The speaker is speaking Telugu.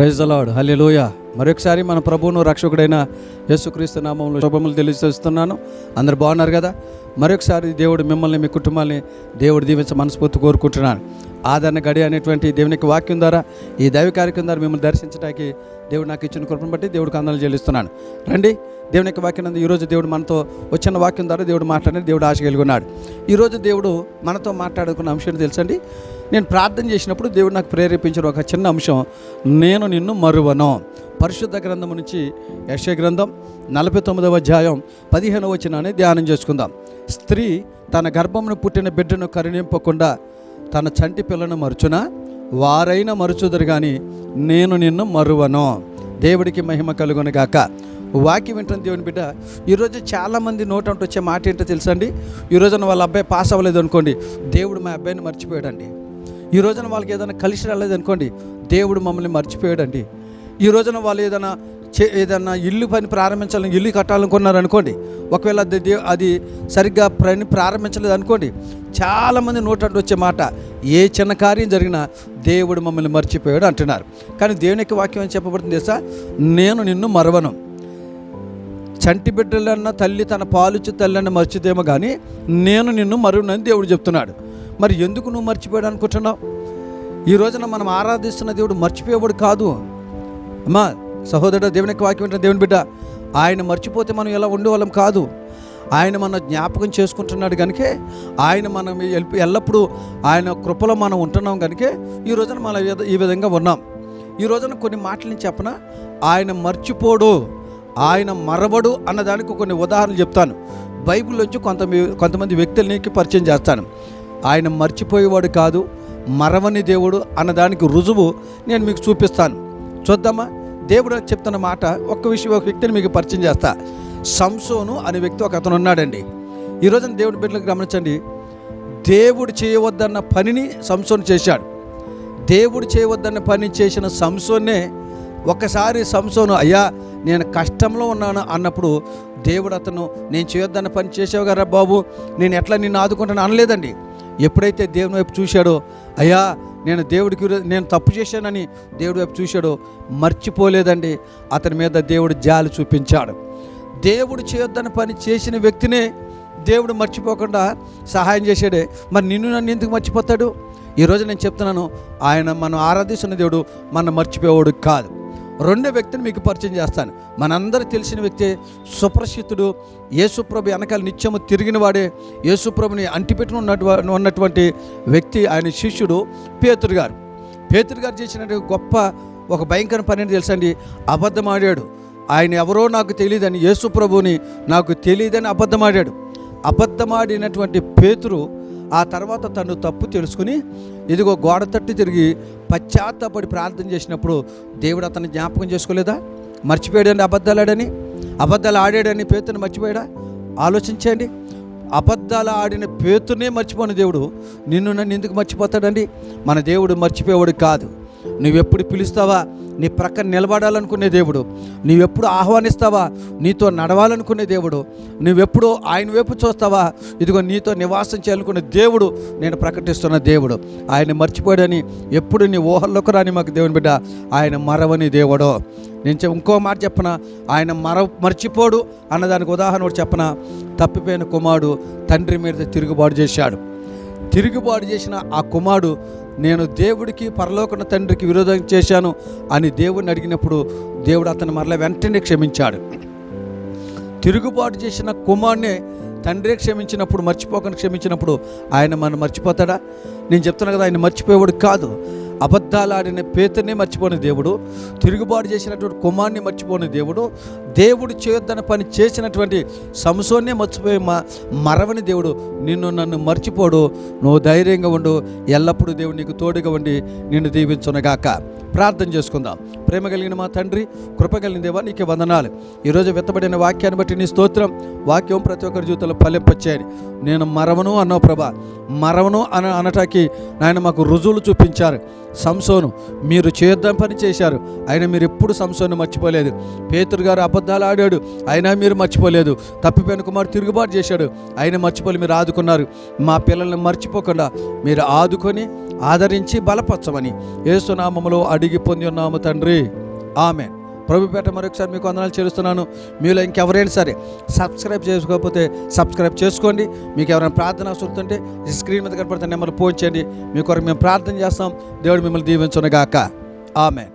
ప్రైజ్ అలాడ్ లోయ మరొకసారి మన ప్రభువును రక్షకుడైన యేసుక్రీస్తు నామంలో శుభములు తెలియజేస్తున్నాను. అందరు బాగున్నారు కదా? మరొకసారి దేవుడు మిమ్మల్ని మీ కుటుంబాన్ని దేవుడు దీవించ మనస్ఫూర్తి కోరుకుంటున్నాను. ఆదరణ గడి అనేటువంటి దేవునికి వాక్యం ద్వారా ఈ దైవ కార్యక్రమం ద్వారా మిమ్మల్ని దర్శించడానికి దేవుడు నాకు ఇచ్చిన కృపను బట్టి దేవుడికి అందరూ చెల్లిస్తున్నాను. రండి దేవుని యొక్క వాక్యం ఈరోజు దేవుడు మనతో వచ్చిన వాక్యం ద్వారా దేవుడు మాట్లాడిన దేవుడు ఆశ కలిగి ఉన్నాడు ఈరోజు దేవుడు మనతో మాట్లాడుకున్న అంశం తెలుసండి? నేను ప్రార్థన చేసినప్పుడు దేవుడు నాకు ప్రేరేపించిన ఒక చిన్న అంశం. నేను నిన్ను మరువను. పరిశుద్ధ గ్రంథం నుంచి యక్ష గ్రంథం నలభై తొమ్మిదవ అధ్యాయం పదిహేనవ వచనాన్ని ధ్యానం చేసుకుందాం. స్త్రీ తన గర్భమును పుట్టిన బిడ్డను కరుణింపకుండా తన చంటి పిల్లను మరుచున? వారైనా మరుచుదరు కానీ నేను నిన్ను మరువను. దేవుడికి మహిమ కలుగును గాక. వాకి వింటున్న దేవుని బిడ్డ ఈరోజు చాలామంది నోటంట వచ్చే మాట ఏంటో తెలుసండి? ఈ రోజున వాళ్ళ అబ్బాయి పాస్ అవ్వలేదు అనుకోండి దేవుడు మా అబ్బాయిని మర్చిపోయాడండి. ఈ రోజున వాళ్ళకి ఏదైనా కలిసి రాలేదు అనుకోండి దేవుడు మమ్మల్ని మర్చిపోయాడండి. ఈ రోజున వాళ్ళు ఏదైనా చే ఏదైనా ఇల్లు పని ప్రారంభించాలని ఇల్లు కట్టాలనుకున్నారు అనుకోండి ఒకవేళ అది దే- అది సరిగ్గా పని ప్రారంభించలేదు అనుకోండి చాలామంది నోటంటూ వచ్చే మాట ఏ చిన్న కార్యం జరిగినా దేవుడు మమ్మల్ని మర్చిపోయాడు అంటున్నారు. కానీ దేవుని యొక్క వాక్యం అని చెప్పబడుతుంది తెలుసా? నేను నిన్ను మరవను. చంటి బిడ్డలన్న తల్లి తన పాలుచ్చు తల్లిని మర్చిదేమో కానీ నేను నిన్ను మరునని దేవుడు చెప్తున్నాడు. మరి ఎందుకు నువ్వు మర్చిపోయాడు అనుకుంటున్నావు? ఈ రోజున మనం ఆరాధిస్తున్న దేవుడు మర్చిపోయేవాడు కాదు. అమ్మా సహోదరుడు దేవుని వాక్యం వింటున్న దేవుని బిడ్డ ఆయన మర్చిపోతే మనం ఎలా ఉండేవాళ్ళం కాదు. ఆయన మన జ్ఞాపకం చేసుకుంటున్నాడు కనుకే ఆయన మనం ఎల్- ఎల్లప్పుడూ ఆయన కృపలో మనం ఉంటున్నాం కనుకే ఈ రోజున మనం ఈ విధ- ఈ విధంగా ఉన్నాం. ఈ రోజున కొన్ని మాటలు చెప్పన? ఆయన మర్చిపోడు. ఆయన మరవడు అన్నదానికి కొన్ని ఉదాహరణలు చెప్తాను. బైబిల్లోంచి కొంత కొంతమంది వ్యక్తులకి పరిచయం చేస్తాను. ఆయన మర్చిపోయేవాడు కాదు మరవని దేవుడు అన్నదానికి రుజువు నేను మీకు చూపిస్తాను. చూద్దామా? దేవుడు చెప్తున్న మాట ఒక్క విషయం ఒక వ్యక్తిని మీకు పరిచయం చేస్తా. సంసోను అనే వ్యక్తి ఒక అతను ఉన్నాడండి. ఈరోజు దేవుడి బిడ్డలకు గమనించండి. దేవుడు చేయవద్దన్న పనిని సంసోను చేశాడు. దేవుడు చేయవద్దన్న పని చేసిన సంసోన్నే ఒక్కసారి సంసోను అయ్యా నేను కష్టంలో ఉన్నాను అన్నప్పుడు దేవుడు అతను నేను చేయొద్దన్న పని చేసావు కదా బాబు నేను ఎట్లా నిన్ను ఆదుకుంటాను అనలేదండి. ఎప్పుడైతే దేవుని వైపు చూశాడో అయ్యా నేను దేవుడికి నేను తప్పు చేశానని దేవుడి వైపు చూశాడో మర్చిపోలేదండి. అతని మీద దేవుడు జాలి చూపించాడు. దేవుడు చేయొద్దని పని చేసిన వ్యక్తినే దేవుడు మర్చిపోకుండా సహాయం చేశాడే. మరి నిన్ను నన్ను ఎందుకు మర్చిపోతాడు? ఈరోజు నేను చెప్తున్నాను ఆయన మనం ఆరాధిస్తున్న దేవుడు మన మర్చిపోయేవాడు కాదు. రెండో వ్యక్తిని మీకు పరిచయం చేస్తాను. మనందరూ తెలిసిన వ్యక్తి సుప్రసిద్ధుడు యేసుప్రభు వెనకాల నిత్యము తిరిగిన వాడే యేసుప్రభుని అంటిపెట్టుకుని ఉన్నటువంటి ఉన్నటువంటి వ్యక్తి ఆయన శిష్యుడు పేతురు గారు. పేతురు గారు చేసినటువంటి గొప్ప ఒక భయంకర పని అని తెలుసండి అబద్ధమాడాడు. ఆయన ఎవరో నాకు తెలియదని యేసుప్రభుని నాకు తెలియదని అబద్ధమాడాడు. అబద్ధమాడినటువంటి పేతురు ఆ తర్వాత తను తప్పు తెలుసుకుని ఇదిగో గోడ తట్టి తిరిగి పశ్చాత్తాపడి ప్రార్థన చేసినప్పుడు దేవుడు అతను జ్ఞాపకం చేసుకోలేదా? మర్చిపోయాడని అబద్ధాలాడని? అబద్ధాలు ఆడాడని పేతుని మర్చిపోయాడా? ఆలోచించండి. అబద్ధాలు ఆడిన పేతునే మర్చిపోయిన దేవుడు. నిన్ను నన్ను ఎందుకు మర్చిపోతాడండి? మన దేవుడు మర్చిపోయేవాడు కాదు. నువ్వెప్పుడు పిలుస్తావా? నీ ప్రక్కన నిలబడాలనుకునే దేవుడు. నువ్వెప్పుడు ఆహ్వానిస్తావా? నీతో నడవాలనుకునే దేవుడు. నువ్వెప్పుడు ఆయన వైపు చూస్తావా? ఇదిగో నీతో నివాసం చేయాలనుకునే దేవుడు నేను ప్రకటిస్తున్న దేవుడు. ఆయన మర్చిపోయాడని ఎప్పుడు నీ ఊహల్లోకి రాని మాకు దేవుని బిడ్డ. ఆయన మరవని దేవుడు. నేను ఇంకో మాట చెప్పన ఆయన మర మర్చిపోడు అన్నదానికి ఉదాహరణ ఒకటి చెప్పన. తప్పిపోయిన కుమారుడు తండ్రి మీద తిరుగుబాటు చేశాడు. తిరుగుబాటు చేసిన ఆ కుమారుడు నేను దేవుడికి పరలోకన తండ్రికి విరోధం చేశాను అని దేవుడిని అడిగినప్పుడు దేవుడు అతను మరల వెంటనే క్షమించాడు. తిరుగుబాటు చేసిన కుమార్నే తండ్రే క్షమించినప్పుడు మర్చిపోకుండా క్షమించినప్పుడు ఆయన మనం మర్చిపోతాడా? నేను చెప్తున్నా కదా ఆయన మర్చిపోయేవాడు కాదు. అబద్ధాలాడిన ఆడిన మర్చిపోని దేవుడు తిరుగుబాటు చేసినటువంటి కుమార్ని మర్చిపోని దేవుడు దేవుడు చేయొద్దన్న పని చేసినటువంటి సంసోన్నే మర్చిపోయి మరవని దేవుడు నిన్ను నన్ను మర్చిపోడు నువ్వు ధైర్యంగా ఉండు ఎల్లప్పుడూ దేవుడు నీకు తోడుగా ఉండి నిన్ను దీవించునగాక. ప్రార్థన చేసుకుందాం. ప్రేమ కలిగిన మా తండ్రి కృప కలిగిన దేవా నీకే వందనాలు. ఈరోజు వెత్తబడిన వాక్యాన్ని బట్టి నీ స్తోత్రం వాక్యం ప్రతి ఒక్కరి జీవితంలో ఫలింపచ్చాయని నేను మరవను అన్నావు ప్రభా. మరవను అన అనటానికి నాయన మాకు రుజువులు చూపించారు. సంసోను మీరు చేద్దాం పని చేశారు. అయినా మీరు ఎప్పుడు సంసోను మర్చిపోలేదు. పేతురు గారు అబద్ధాలు ఆడాడు. అయినా మీరు మర్చిపోలేదు. తప్పిపోయిన కుమారు తిరుగుబాటు చేశాడు. అయినా మర్చిపోలే మీరు ఆదుకున్నారు. మా పిల్లల్ని మర్చిపోకుండా మీరు ఆదుకొని ఆదరించి బలపరచమని ఏసునామములో అడిగి పొంది ఉన్నాము తండ్రి. ప్రభుపేట మరొకసారి మీకు వందనాలు చేరుస్తున్నాను. మీలో ఇంకెవరైనా సరే సబ్స్క్రైబ్ చేసుకోకపోతే సబ్స్క్రైబ్ చేసుకోండి. మీకు ఎవరైనా ప్రార్థన వస్తుంటే ఈ స్క్రీన్ మీద కనపడుతున్న నెంబర్ ఫోన్ చేయండి. మీ కొరకు మేము ప్రార్థన చేస్తాం. దేవుడు మిమ్మల్ని దీవించునగాక. ఆమె